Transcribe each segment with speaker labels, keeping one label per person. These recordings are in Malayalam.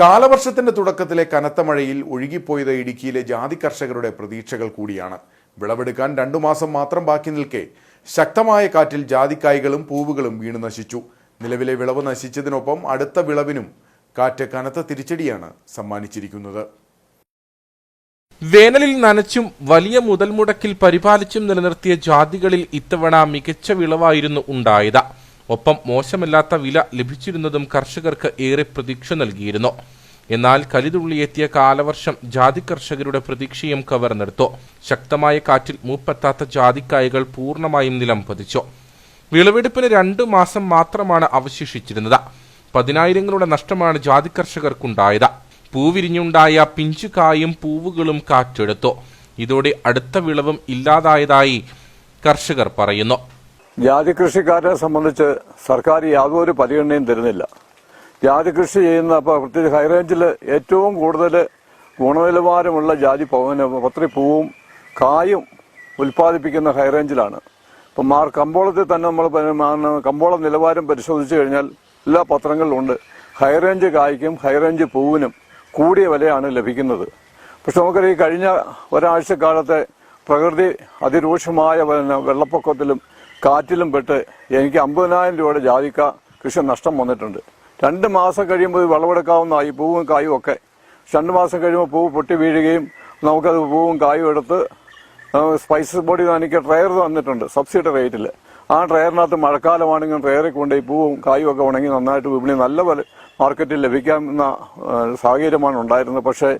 Speaker 1: കാലവർഷത്തിന്റെ തുടക്കത്തിലെ കനത്ത മഴയിൽ ഒഴുകിപ്പോയത് ഇടുക്കിയിലെ ജാതി കർഷകരുടെ പ്രതീക്ഷകൾ കൂടിയാണ്. വിളവെടുക്കാൻ രണ്ടു മാസം മാത്രം ബാക്കി നിൽക്കെ ശക്തമായ കാറ്റിൽ ജാതിക്കായ്കളും പൂവുകളും വീണു നശിച്ചു. നിലവിലെ വിളവ് നശിച്ചതിനൊപ്പം അടുത്ത വിളവിനും കാറ്റ് കനത്ത തിരിച്ചടിയാണ് സമ്മാനിച്ചിരിക്കുന്നത്.
Speaker 2: വേനലിൽ നനച്ചും വലിയ മുതൽ മുടക്കിൽ പരിപാലിച്ചും നിലനിർത്തിയ ജാതികളിൽ ഇത്തവണ മികച്ച വിളവായിരുന്നു ഉണ്ടായത്. ഒപ്പം മോശമല്ലാത്ത വില ലഭിച്ചിരുന്നതും കർഷകർക്ക് ഏറെ പ്രതീക്ഷ നൽകിയിരുന്നു. എന്നാൽ കലിതുള്ളിയെത്തിയ കാലവർഷം ജാതി കർഷകരുടെ പ്രതീക്ഷയും കവർന്നെടുത്തു. ശക്തമായ കാറ്റിൽ മൂപ്പെത്താത്ത ജാതിക്കായകൾ പൂർണമായും നിലം പതിച്ചു. വിളവെടുപ്പിന് രണ്ടു മാസം മാത്രമാണ് അവശേഷിച്ചിരുന്നത്. പതിനായിരങ്ങളുടെ നഷ്ടമാണ് ജാതി കർഷകർക്കുണ്ടായത്. പൂവിരിഞ്ഞുണ്ടായ പിഞ്ചുകായും പൂവുകളും കാറ്റെടുത്തു ഇതോടെ അടുത്ത വിളവും ഇല്ലാതായതായി കർഷകർ പറയുന്നു.
Speaker 3: ജാതി കൃഷിക്കാരെ സംബന്ധിച്ച് സർക്കാർ യാതൊരു പരിഗണനയും തരുന്നില്ല. ജാതി കൃഷി ചെയ്യുന്ന ഇപ്പോൾ പ്രത്യേകിച്ച് ഹൈറേഞ്ചിൽ ഏറ്റവും കൂടുതൽ ഗുണനിലവാരമുള്ള ജാതി പത്രി പൂവും കായും ഉൽപ്പാദിപ്പിക്കുന്ന ഹൈറേഞ്ചിലാണ്. ഇപ്പം മാർ കമ്പോളത്തിൽ തന്നെ നമ്മൾ കമ്പോള നിലവാരം പരിശോധിച്ചു കഴിഞ്ഞാൽ എല്ലാ പത്രങ്ങളിലും ഉണ്ട്. ഹൈറേഞ്ച് കായ്ക്കും ഹൈറേഞ്ച് പൂവിനും കൂടിയ വിലയാണ് ലഭിക്കുന്നത്. പക്ഷെ നമുക്കറിയാം ഈ കഴിഞ്ഞ ഒരാഴ്ചക്കാലത്തെ പ്രകൃതി അതിരൂക്ഷമായ വെള്ളപ്പൊക്കത്തിലും കാറ്റിലും പെട്ട് എനിക്ക് അമ്പതിനായിരം രൂപയുടെ ജാതിക്ക കൃഷി നഷ്ടം വന്നിട്ടുണ്ട്. രണ്ട് മാസം കഴിയുമ്പോൾ ഇത് വിളവെടുക്കാവുന്നതായി പൂവും കായും ഒക്കെ. രണ്ട് മാസം കഴിയുമ്പോൾ പൂവ് പൊട്ടി വീഴുകയും നമുക്കത് പൂവും കായും എടുത്ത് സ്പൈസ് ബോഡി എനിക്ക് ട്രയർ തന്നിട്ടുണ്ട് സബ്സിഡി റേറ്റിൽ ആ ട്രയറിനകത്ത് മഴക്കാലമാണെങ്കിൽ ട്രയറിൽ കൊണ്ട് ഈ പൂവും കായും ഒക്കെ ഉണങ്ങി നന്നായിട്ട് വിപണി നല്ല വില മാർക്കറ്റിൽ ലഭിക്കാവുന്ന സാഹചര്യമാണ് ഉണ്ടായിരുന്നത്. പക്ഷേ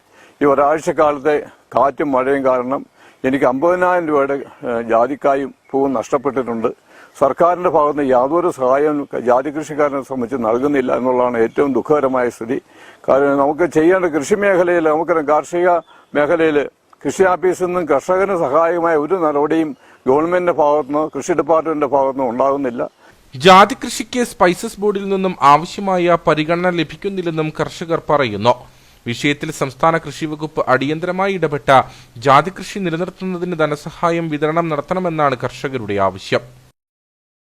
Speaker 3: ഈ ഒരാഴ്ചക്കാലത്തെ കാറ്റും മഴയും കാരണം എനിക്ക് അമ്പതിനായിരം രൂപയുടെ ജാതിക്കായും പൂവും നഷ്ടപ്പെട്ടിട്ടുണ്ട്. സർക്കാരിന്റെ ഭാഗത്ത് നിന്ന് യാതൊരു സഹായവും ജാതി കൃഷിക്കാരനെ സംബന്ധിച്ച് നൽകുന്നില്ല എന്നുള്ളതാണ് ഏറ്റവും ദുഃഖകരമായ സ്ഥിതി. കാരണം നമുക്ക് ചെയ്യേണ്ട കൃഷി മേഖലയിൽ നമുക്കറിയാം കാർഷിക മേഖലയിൽ കൃഷി ഓഫീസിൽ നിന്നും കർഷകന് സഹായമായ ഒരു നടപടിയും ഗവൺമെന്റിന്റെ ഭാഗത്തുനിന്നോ കൃഷി ഡിപ്പാർട്ട്മെന്റിന്റെ ഭാഗത്തുനിന്നോ ഉണ്ടാകുന്നില്ല.
Speaker 2: ജാതി കൃഷിക്ക് സ്പൈസസ് ബോർഡിൽ നിന്നും ആവശ്യമായ പരിഗണന ലഭിക്കുന്നില്ലെന്നും കർഷകർ പറയുന്നു. വിഷയത്തിൽ സംസ്ഥാന കൃഷി വകുപ്പ് അടിയന്തരമായി ഇടപെട്ട ജാതി കൃഷി നിലനിർത്തുന്നതിന് ധനസഹായം വിതരണം നടത്തണമെന്നാണ് കർഷകരുടെ ആവശ്യം